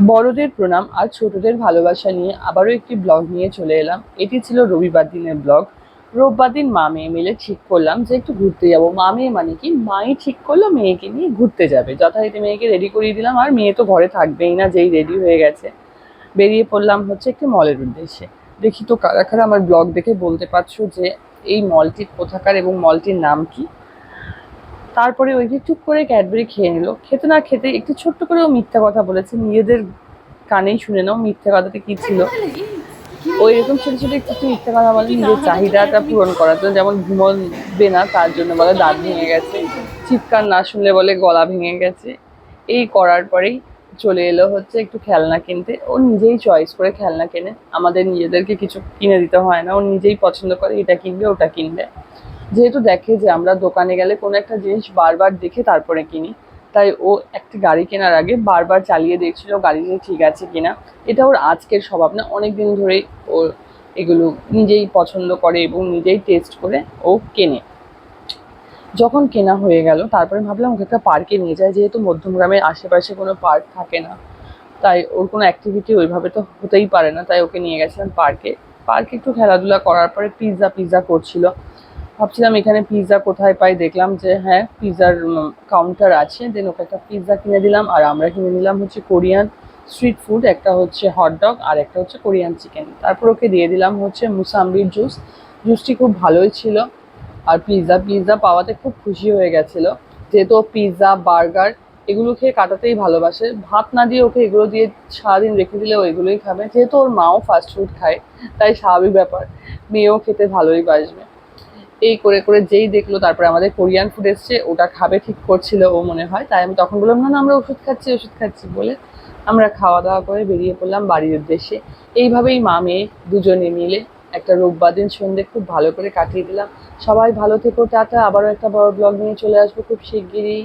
বড়দের প্রণাম আর ছোটদের ভালোবাসা নিয়ে আবারও একটি ব্লগ নিয়ে চলে এলাম। এটি ছিল রবিবার দিনের ব্লগ। রোববার দিন মা মেয়ে মিলে ঠিক করলাম যে একটু ঘুরতে যাব। মা মেয়ে মানে কি? মাই ঠিক করল, মেয়েকে নিয়ে ঘুরতে যাবে। যথারীতি মেয়েকে রেডি করিয়ে দিলাম। আর মেয়ে তো ঘরে থাকবেই না, যেই রেডি হয়ে গেছে। বেরিয়ে পড়লাম হচ্ছে একটি মলের উদ্দেশ্যে। দেখি তো কারা কারা আমার ব্লগ দেখে বলতে পারছ যে এই মলটি কোথাকার এবং মলটির নাম কি? তারপরে ওই যে চুপ করে ক্যাডবেরি খেয়ে নিল। খেতে না খেতে একটু ছোট্ট করে ও মিথ্যা কথা বলেছে। নিজেদের কানেই শুনে নাও মিথ্যা কথাটা কি ছিল। ওই এরকম ছোট ছোট একটু একটু মিথ্যা কথা বলে, নিজের চাহিদাটা পূরণ করার জন্য। যেমন ঘুমোবে না, তার জন্য বলে দাঁত ভেঙে গেছে। চিৎকার না শুনলে বলে গলা ভেঙে গেছে। এই করার পরেই চলে এলো হচ্ছে একটু খেলনা কিনতে। ও নিজেই চয়েস করে খেলনা কেনে। আমাদের নিজেদেরকে কিছু কিনে দিতে হয় না। ও নিজেই পছন্দ করে, এটা কিনবে, ওটা কিনবে। যেহেতু দেখে যে আমরা দোকানে গেলে কোনো একটা জিনিস বারবার দেখে তারপরে কিনি, তাই ও একটি গাড়ি কেনার আগে বারবার চালিয়ে দেখছিল গাড়িটা ঠিক আছে কিনা। এটা ওর আজকের স্বভাব না অনেক দিন ধরেই ও এগুলো নিজেই পছন্দ করে এবং নিজেই টেস্ট করে ও কেনে। যখন কেনা হয়ে গেল, তারপরে ভাবলাম ওকে একটা পার্কে নিয়ে যায় যেহেতু মধ্যমগ্রামের আশেপাশে কোনো পার্ক থাকে না। তাই ওর কোনো অ্যাক্টিভিটি ওইভাবে তো হতেই পারে না, তাই ওকে নিয়ে গেছিলাম পার্কে পার্কে একটু খেলাধুলা করার পরে পিৎজা পিৎজা করছিল। ভাবছিলাম এখানে পিৎজা কোথায় পাই, দেখলাম যে হ্যাঁ পিৎজার কাউন্টার আছে। দেন ওকে একটা পিৎজা কিনে দিলাম। আর আমরা কিনে নিলাম হচ্ছে কোরিয়ান স্ট্রিট ফুড একটা হচ্ছে হটডগ আর একটা হচ্ছে কোরিয়ান চিকেন তারপর ওকে দিয়ে দিলাম হচ্ছে মুসাম্বির জুস জুসটি খুব ভালোই ছিল। আর পিৎজা পিৎজা পাওয়াতে খুব খুশি হয়ে গেছিল। যেহেতু পিৎজা বার্গার এগুলো খেয়ে কাটাতেই ভালোবাসে। ভাত না দিয়ে ওকে এগুলো দিয়ে সারাদিন রেখে দিলে ও এগুলোই খাবে। যেহেতু ওর মাও ফাস্ট ফুড খায়, তাই স্বাভাবিক ব্যাপার। মেয়েও খেতে ভালোই বাসবে। এই করে করে যেই দেখল, তারপরে আমাদের কোরিয়ান ফুড এসছে, ওটা খাবে ঠিক করছিল ও মনে হয়। তাই আমি তখন বললাম, না না, আমরা ওষুধ খাচ্ছি ওষুধ খাচ্ছি। বলে আমরা খাওয়া দাওয়া করে বেরিয়ে পড়লাম বাড়ির উদ্দেশ্যে। এইভাবেই মা, মেয়ে দুজনে মিলে একটা রোববার দিন সন্ধ্যে খুব ভালো করে কাটিয়ে দিলাম। সবাই ভালো থেকো, টাটা। আবারও একটা বড় ব্লগ নিয়ে চলে আসব খুব শিগগিরই।